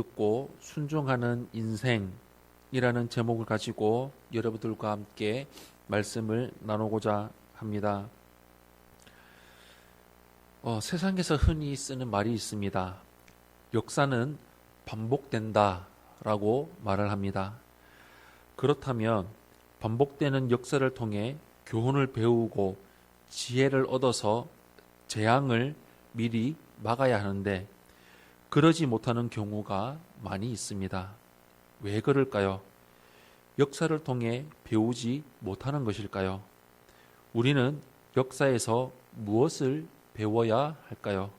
듣고 순종하는 인생이라는 제목을 가지고 여러분들과 함께 말씀을 나누고자 합니다. 어, 세상에서 흔히 쓰는 말이 있습니다. 역사는 반복된다 라고 말을 합니다. 그렇다면 반복되는 역사를 통해 교훈을 배우고 지혜를 얻어서 재앙을 미리 막아야 하는데 그러지 못하는 경우가 많이 있습니다. 왜 그럴까요? 역사를 통해 배우지 못하는 것일까요? 우리는 역사에서 무엇을 배워야 할까요?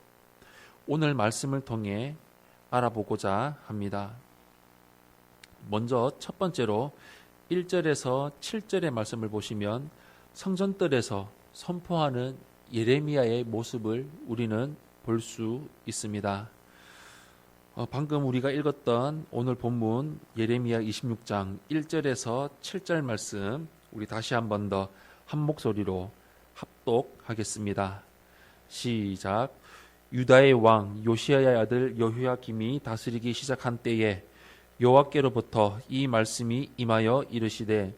오늘 말씀을 통해 알아보고자 합니다. 먼저 첫 번째로 1절에서 7절의 말씀을 보시면 성전뜰에서 선포하는 예레미야의 모습을 우리는 볼 수 있습니다. 어, 방금 우리가 읽었던 오늘 본문 예레미야 26장 1절에서 7절 말씀 우리 다시 한 번 더 한 목소리로 합독하겠습니다. 시작. 유다의 왕 요시야의 아들 여호야김이 다스리기 시작한 때에 여호와께로부터 이 말씀이 임하여 이르시되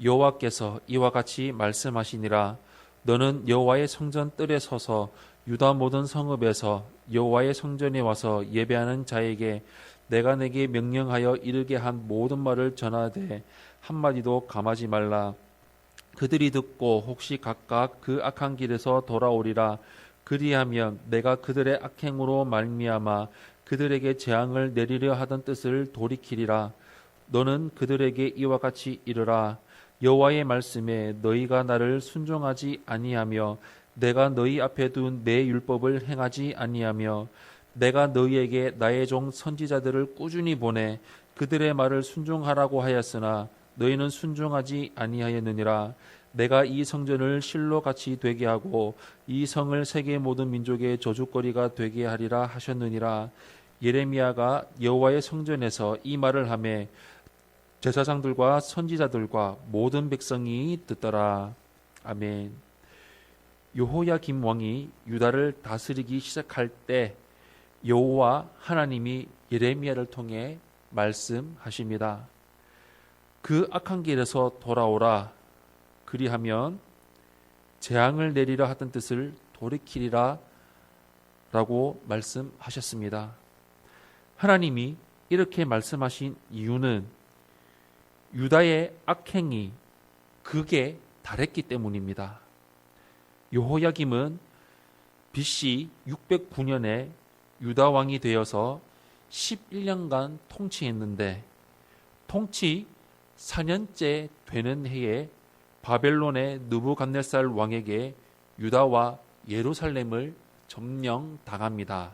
여호와께서 이와 같이 말씀하시니라 너는 여호와의 성전 뜰에 서서 유다 모든 성읍에서 여호와의 성전에 와서 예배하는 자에게 내가 내게 명령하여 이르게 한 모든 말을 전하되 한 마디도 감하지 말라. 그들이 듣고 혹시 각각 그 악한 길에서 돌아오리라. 그리하면 내가 그들의 악행으로 말미암아 그들에게 재앙을 내리려 하던 뜻을 돌이키리라. 너는 그들에게 이와 같이 이르라. 여호와의 말씀에 너희가 나를 순종하지 아니하며 내가 너희 앞에 둔 내 율법을 행하지 아니하며 내가 너희에게 나의 종 선지자들을 꾸준히 보내 그들의 말을 순종하라고 하였으나 너희는 순종하지 아니하였느니라. 내가 이 성전을 실로 같이 되게 하고 이 성을 세계 모든 민족의 저주거리가 되게 하리라 하셨느니라. 예레미야가 여호와의 성전에서 이 말을 하매 제사장들과 선지자들과 모든 백성이 듣더라. 아멘 여호야김 왕이 유다를 다스리기 시작할 때 여호와 하나님이 예레미야를 통해 말씀하십니다. 그 악한 길에서 돌아오라 그리하면 재앙을 내리려 하던 뜻을 돌이키리라 라고 말씀하셨습니다. 하나님이 이렇게 말씀하신 이유는 유다의 악행이 극에 달했기 때문입니다. 여호야김은 BC 609년에 유다 왕이 되어서 11년간 통치했는데 통치 4년째 되는 해에 바벨론의 느부갓네살 왕에게 유다와 예루살렘을 점령당합니다.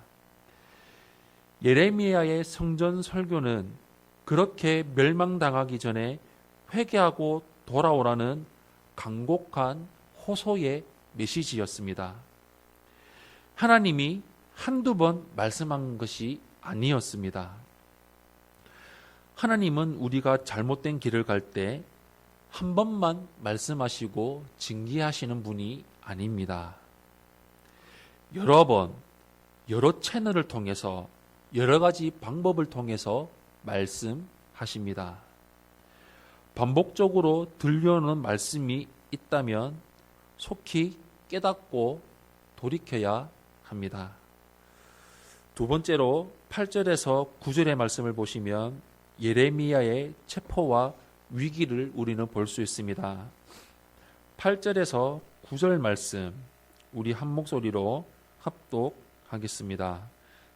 예레미야의 성전 설교는 그렇게 멸망당하기 전에 회개하고 돌아오라는 강곡한 호소의 메시지였습니다. 하나님이 한두 번 말씀한 것이 아니었습니다. 하나님은 우리가 잘못된 길을 갈 때 한 번만 말씀하시고 징계하시는 분이 아닙니다. 여러 번, 여러 채널을 통해서 여러 가지 방법을 통해서 말씀하십니다. 반복적으로 들려오는 말씀이 있다면 속히 깨닫고 돌이켜야 합니다. 두 번째로 8절에서 9절의 말씀을 보시면 예레미야의 체포와 위기를 우리는 볼 수 있습니다. 8절에서 9절 말씀 우리 한 목소리로 합독하겠습니다.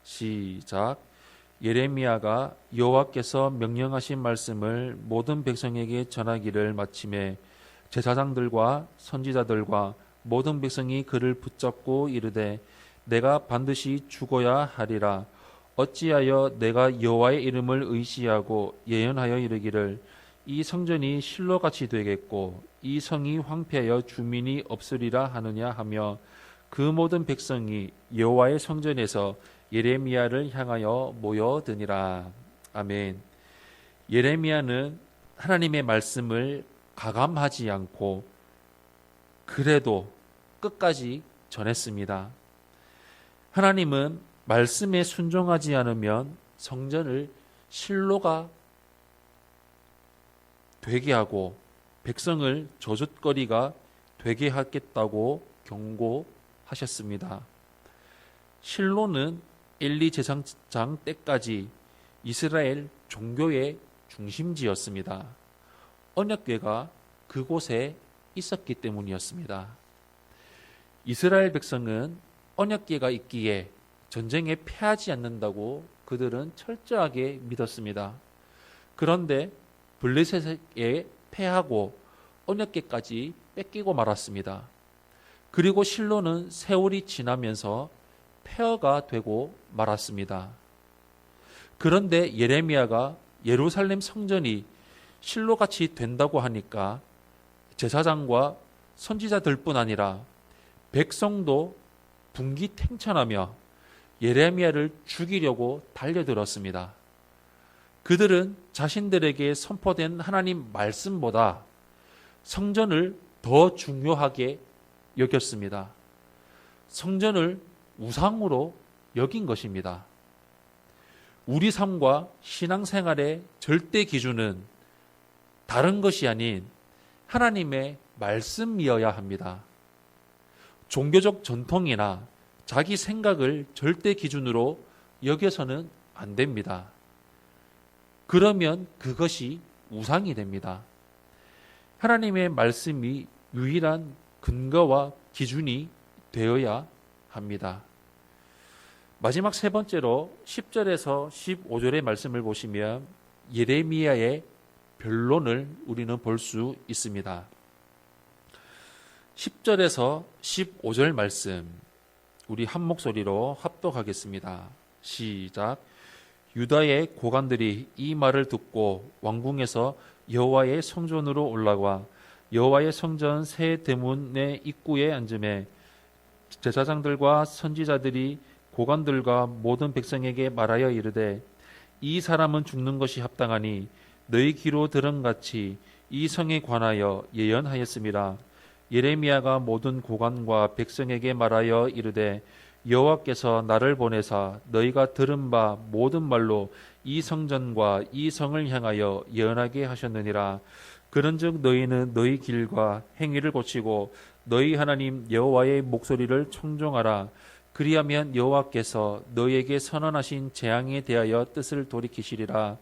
시작. 예레미야가 여호와께서 명령하신 말씀을 모든 백성에게 전하기를 마침에 제사장들과 선지자들과 모든 백성이 그를 붙잡고 이르되 내가 반드시 죽어야 하리라. 어찌하여 내가 여호와의 이름을 의시하고 예언하여 이르기를 이 성전이 실로같이 되겠고 이 성이 황폐하여 주민이 없으리라 하느냐 하며 그 모든 백성이 여호와의 성전에서 예레미야를 향하여 모여드니라. 아멘. 예레미야는 하나님의 말씀을 가감하지 않고 그래도 끝까지 전했습니다. 하나님은 말씀에 순종하지 않으면 성전을 실로가 되게 하고 백성을 저주거리가 되게 하겠다고 경고하셨습니다. 실로는 엘리 제사장 때까지 이스라엘 종교의 중심지였습니다. 언약궤가 그곳에 있었기 때문이었습니다. 이스라엘 백성은 언약궤가 있기에 전쟁에 패하지 않는다고 그들은 철저하게 믿었습니다. 그런데 블레셋에 패하고 언약궤까지 뺏기고 말았습니다. 그리고 실로는 세월이 지나면서 폐허가 되고 말았습니다. 그런데 예레미야가 예루살렘 성전이 실로같이 된다고 하니까 제사장과 선지자들뿐 아니라 백성도 분기탱천하며 예레미야를 죽이려고 달려들었습니다. 그들은 자신들에게 선포된 하나님 말씀보다 성전을 더 중요하게 여겼습니다. 성전을 우상으로 여긴 것입니다. 우리 삶과 신앙생활의 절대 기준은 다른 것이 아닌 하나님의 말씀이어야 합니다. 종교적 전통이나 자기 생각을 절대 기준으로 여겨서는 안 됩니다. 그러면 그것이 우상이 됩니다. 하나님의 말씀이 유일한 근거와 기준이 되어야 합니다. 마지막 세 번째로 10절에서 15절의 말씀을 보시면 예레미야의 변론을 우리는 볼 수 있습니다. 10절에서 15절 말씀 우리 한 목소리로 합독하겠습니다. 시작. 유다의 고관들이 이 말을 듣고 왕궁에서 여호와의 성전으로 올라와 여호와의 성전 새 대문의 입구에 앉음에 제사장들과 선지자들이 고관들과 모든 백성에게 말하여 이르되 이 사람은 죽는 것이 합당하니 너희 귀로 들은 같이 이 성에 관하여 예언하였습니다. 예레미야가 모든 고관과 백성에게 말하여 이르되 여호와께서 나를 보내사 너희가 들은 바 모든 말로 이 성전과 이 성을 향하여 예언하게 하셨느니라. 그런즉 너희는 너희 길과 행위를 고치고 너희 하나님 여호와의 목소리를 청종하라. 그리하면 여호와께서 너희에게 선언하신 재앙에 대하여 뜻을 돌이키시리라.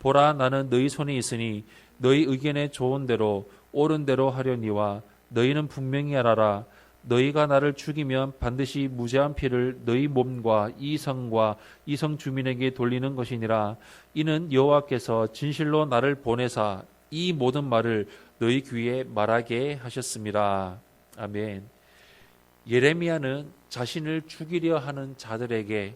보라 나는 너희 손에 있으니 너희 의견에 좋은 대로 옳은 대로 하려니와 너희는 분명히 알아라. 너희가 나를 죽이면 반드시 무죄한 피를 너희 몸과 이 성과 이 성 주민에게 돌리는 것이니라. 이는 여호와께서 진실로 나를 보내사 이 모든 말을 너희 귀에 말하게 하셨습니다. 아멘. 예레미야는 자신을 죽이려 하는 자들에게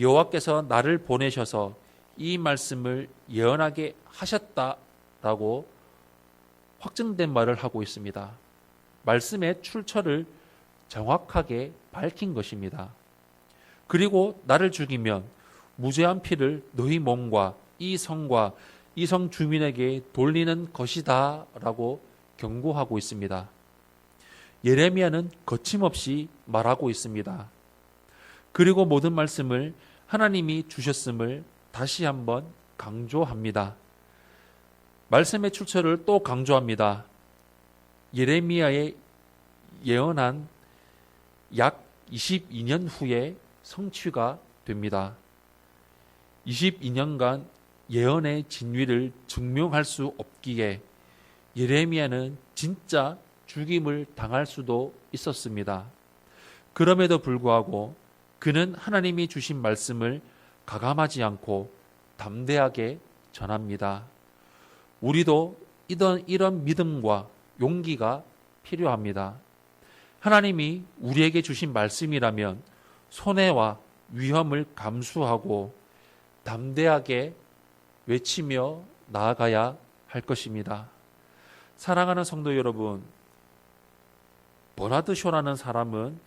여호와께서 나를 보내셔서 이 말씀을 예언하게 하셨다라고 확증된 말을 하고 있습니다. 말씀의 출처를 정확하게 밝힌 것입니다. 그리고 나를 죽이면 무죄한 피를 너희 몸과 이 성과 이 성 주민에게 돌리는 것이다 라고 경고하고 있습니다. 예레미야는 거침없이 말하고 있습니다. 그리고 모든 말씀을 하나님이 주셨음을 다시 한번 강조합니다. 말씀의 출처를 또 강조합니다. 예레미야의 예언한 약 22년 후에 성취가 됩니다. 22년간 예언의 진위를 증명할 수 없기에 예레미야는 진짜 죽임을 당할 수도 있었습니다. 그럼에도 불구하고 그는 하나님이 주신 말씀을 가감하지 않고 담대하게 전합니다. 우리도 이런, 믿음과 용기가 필요합니다. 하나님이 우리에게 주신 말씀이라면 손해와 위험을 감수하고 담대하게 외치며 나아가야 할 것입니다. 사랑하는 성도 여러분, 버나드 쇼라는 사람은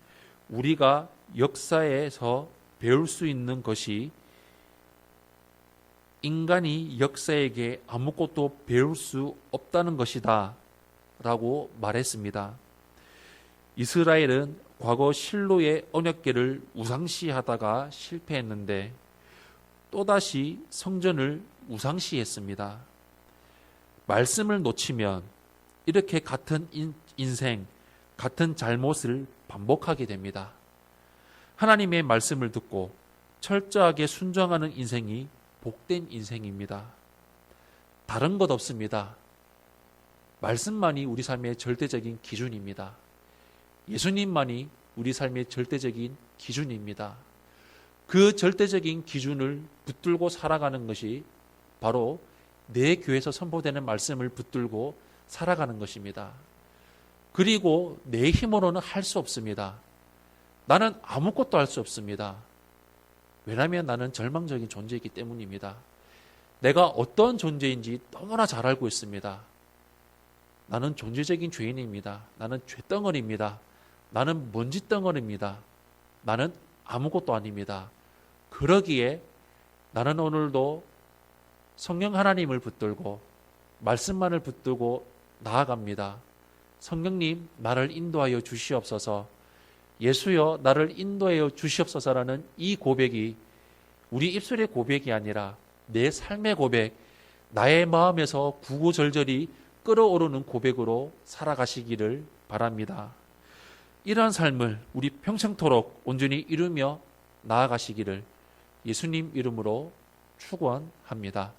우리가 역사에서 배울 수 있는 것이 인간이 역사에게 아무것도 배울 수 없다는 것이다 라고 말했습니다. 이스라엘은 과거 실로의 언약계를 우상시하다가 실패했는데 또다시 성전을 우상시했습니다. 말씀을 놓치면 이렇게 같은 인, 인생, 같은 잘못을 반복하게 됩니다. 하나님의 말씀을 듣고 철저하게 순종하는 인생이 복된 인생입니다. 다른 것 없습니다. 말씀만이 우리 삶의 절대적인 기준입니다. 예수님만이 우리 삶의 절대적인 기준입니다. 그 절대적인 기준을 붙들고 살아가는 것이 바로 내 교회에서 선포되는 말씀을 붙들고 살아가는 것입니다. 그리고 내 힘으로는 할 수 없습니다. 나는 아무것도 할 수 없습니다. 왜냐하면 나는 절망적인 존재이기 때문입니다. 내가 어떤 존재인지 너무나 잘 알고 있습니다. 나는 존재적인 죄인입니다. 나는 죄덩어리입니다. 나는 먼지 덩어리입니다. 나는 아무것도 아닙니다. 그러기에 나는 오늘도 성령 하나님을 붙들고 말씀만을 붙들고 나아갑니다. 성령님 나를 인도하여 주시옵소서. 예수여 나를 인도하여 주시옵소서라는 이 고백이 우리 입술의 고백이 아니라 내 삶의 고백, 나의 마음에서 구구절절히 끓어오르는 고백으로 살아가시기를 바랍니다. 이러한 삶을 우리 평생토록 온전히 이루며 나아가시기를 예수님 이름으로 축원합니다.